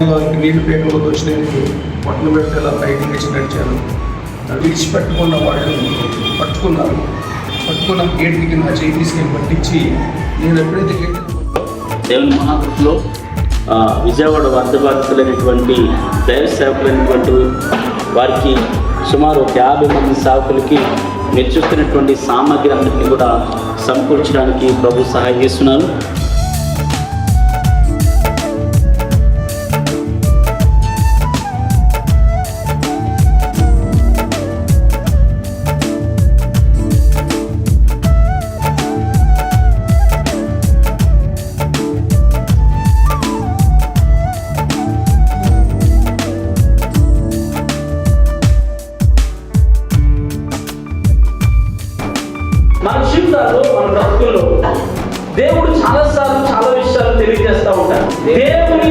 గుమ్మంలోకి నీళ్ళు పేకలోకి వచ్చినందుకు పొట్టలు పెడితే ఇలా బయటికి వేసి నడిచాను విడిచిపెట్టుకున్న వాళ్ళు పట్టుకున్నారు. పట్టుకున్న గేట్ దిగి నా చేయి తీసుకెళ్ళి పట్టించి నేను ఎప్పుడైతే గేట్ దేవుని మహాకృతిలో విజయవాడ విజయవాడ వర్ధబాధితులైనటువంటి దైవ సేవకులైనటువంటి వారికి సుమారు ఒక యాభై మంది సేవకులకి మీరు చూస్తున్నటువంటి సామాగ్రి అన్నింటినీ కూడా సమకూర్చడానికి ప్రభు సహాయం చేస్తున్నారు. జీవితాల్లో మన బ్రతుకుల్లో. దేవుడు చాలాసార్లు చాలా విషయాలు తెలియజేస్తూ ఉంటారు దేవుని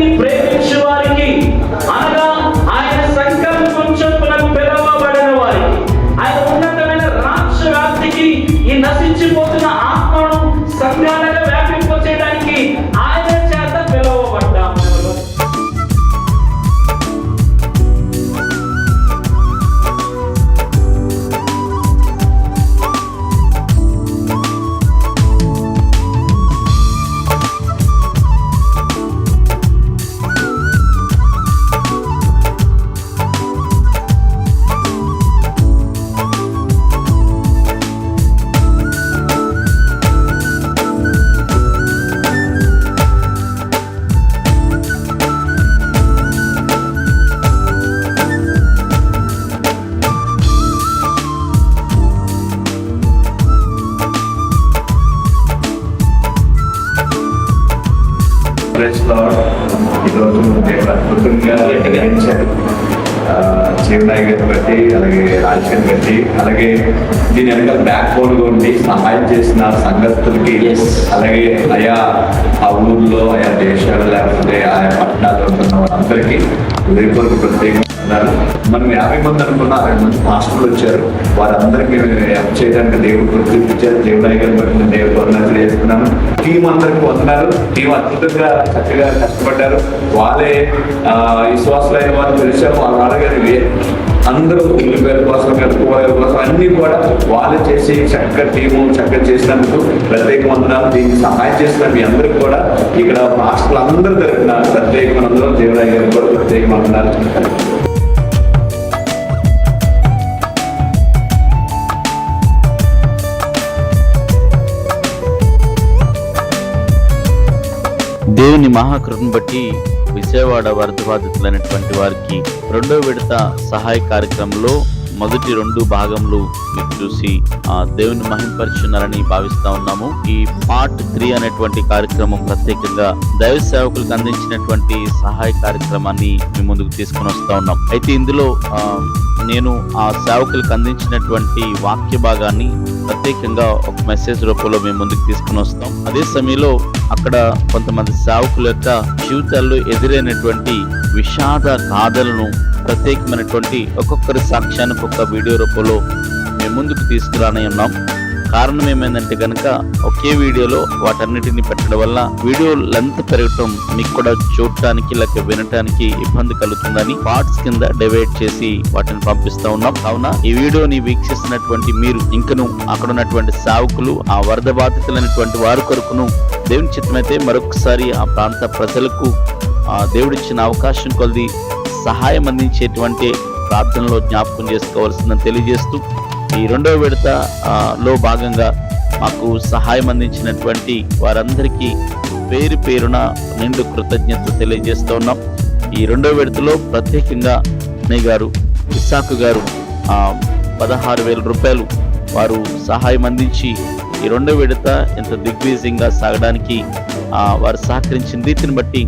లార్డ్ ఈరోజు దేవుడు అద్భుతంగా జీవనాయ్ గారిని బట్టి అలాగే రాజకీయ బట్టి అలాగే దీని వెనకాల బ్యాక్ బోర్డ్గా ఉండి సహాయం చేసిన సంఘస్థులకి Yes. అలాగే ఆయా ఆ ఊర్లో ఆయా దేశాలు లేకపోతే ఆయా పట్టణాల్లో ఉంటున్న వాళ్ళందరికీ హృదయపూర్వక ప్రత్యేకంగా ఉన్నారు మనం యాభై మంది అనుకున్న అరవై మంది మాస్టర్లు వచ్చారు. వారందరికీ హెల్ప్ చేయడానికి దేవుడు గుర్తించారు. దేవుడు గారిని దేవుడు వందనాలు చేస్తున్నాను. టీం అందరికి వందనాలు. టీం అద్భుతంగా చక్కగా కష్టపడ్డారు. వాళ్ళే విశ్వాసులైన వారు తెలిసారు. వాళ్ళ అడగని అందరూ ఉల్లిపాయల కోసం కూరగాయల కోసం అన్ని కూడా వాళ్ళు చేసి చక్కగా టీము చక్కగా చేసినందుకు ప్రత్యేక వందనాలు. దీనికి సహాయం చేసిన మీ అందరికి కూడా ఇక్కడ మాస్టర్లు అందరూ తరఫున ప్రత్యేక వందనాలు దేవురాయ్ గారు కూడా ప్రత్యేక వందనాలు దేవుని మహాకృపను బట్టి విజయవాడ వరద బాధితులైనటువంటి వారికి రెండో విడత సహాయ కార్యక్రమంలో మొదటి రెండు భాగంలో మీరు చూసి దేవుని మహింపరుచున్నారని భావిస్తా ఉన్నాము. ఈ పార్ట్ త్రీ అనేటువంటి కార్యక్రమం ప్రత్యేకంగా దైవ సేవకులకు అందించినటువంటి సహాయ కార్యక్రమాన్ని మేము ముందుకు తీసుకొని వస్తా ఉన్నాం. అయితే ఇందులో నేను ఆ సేవకులకు అందించినటువంటి వాక్య భాగాన్ని ప్రత్యేకంగా ఒక మెసేజ్ రూపంలో మేము ముందుకు తీసుకుని వస్తాం. అదే సమయంలో అక్కడ కొంతమంది సేవకుల యొక్క జీవితాల్లో ఎదురైనటువంటి విషాద గాథలను ప్రత్యేకమైనటువంటి ఒక్కొక్కరి సాక్ష్యానికి ఒక వీడియో రూపంలో మేము ముందుకు తీసుకురానే ఉన్నాం. కారణం ఏమైందంటే కనుక ఒకే వీడియోలో వాటన్నిటిని పెట్టడం వల్ల వీడియో లెంత్ పెరగటం మీకు కూడా చూడటానికి లేక వినటానికి ఇబ్బంది కలుగుతుందని పార్ట్స్ కింద డివైడ్ చేసి వాటిని పంపిస్తా ఉన్నాం. కావున ఈ వీడియోని వీక్షిస్తున్నటువంటి మీరు ఇంకను అక్కడ ఉన్నటువంటి సావుకులు ఆ వరద బాధితులైనటువంటి వారి కొరకును దేవుని చిత్తమైతే మరొకసారి ఆ ప్రాంత ప్రజలకు ఆ దేవుడిచ్చిన అవకాశం కొలది సహాయం అందించేటువంటి ప్రార్థనలో జ్ఞాపకం చేసుకోవాల్సిందని తెలియజేస్తూ ఈ రెండవ విడత లో భాగంగా మాకు సహాయం అందించినటువంటి వారందరికీ పేరు పేరున నిండు కృతజ్ఞత తెలియజేస్తూ ఉన్నాం. ఈ రెండవ విడతలో ప్రత్యేకంగా అన్నయ్య గారు ఇస్సాకు గారు పదహారు వేల రూపాయలు వారు సహాయం అందించి ఈ రెండో విడత ఎంత దిగ్విజయంగా సాగడానికి వారు సహకరించిన రీతిని బట్టి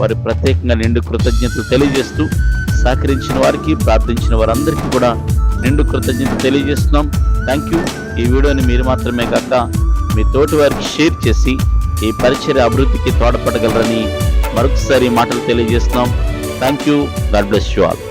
వారి ప్రత్యేకంగా నిండు కృతజ్ఞతలు తెలియజేస్తూ సహకరించిన వారికి ప్రార్థించిన వారందరికీ కూడా నిండు కృతజ్ఞత తెలియజేస్తున్నాం. థ్యాంక్ యూ ఈ వీడియోని మీరు మాత్రమే కాక మీ తోటి వారికి షేర్ చేసి ఈ పరిచయ అభివృద్ధికి తోడ్పడగలరని మరొకసారి మాటలు తెలియజేస్తున్నాం. Thank you God bless you all